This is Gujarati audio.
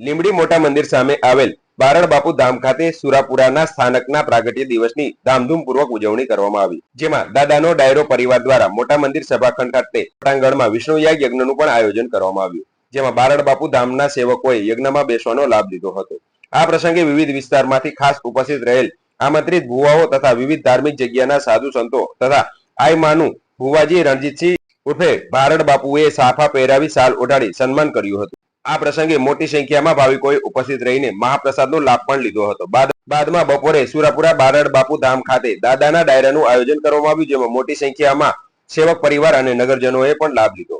લીંબડી મોટા મંદિર સામે આવેલ બારણ બાપુ ધામ ખાતે સુરાપુરાના સ્થાનકના પ્રાગટ્ય દિવસની ધામધૂમપૂર્વક ઉજવણી કરવામાં આવી. જેમાં દાદાનો ડાયરો પરિવાર દ્વારા મોટા મંદિર સભાખંડ ખાતે પટાંગણમાં વિષ્ણુ યજ્ઞનું પણ આયોજન કરવામાં આવ્યું. જેમાં બારણ બાપુ ધામના સેવકોએ યજ્ઞમાં બેસવાનો લાભ લીધો હતો. આ પ્રસંગે વિવિધ વિસ્તારમાંથી ખાસ ઉપસ્થિત રહેલ આમંત્રિત ભુવાઓ તથા વિવિધ ધાર્મિક જગ્યાના સાધુ સંતો તથા આઈમાનું ભુવાજી રણજીતસિંહ ઉર્ફે બારડ બાપુએ સાફા પહેરાવી સાલ ઓઢાડી સન્માન કર્યું હતું. આ પ્રસંગે મોટી સંખ્યામાં ભાવિકોએ ઉપસ્થિત રહીને મહાપ્રસાદનો લાભ પણ લીધો હતો. બાદ, બાદમાં બપોરે સુરાપુરા બારડ બાપુ ધામ ખાતે દાદાના ડાયરાનું આયોજન કરવામાં આવ્યું, જેમાં મોટી સંખ્યામાં સેવક પરિવાર અને નગરજનોએ પણ લાભ લીધો.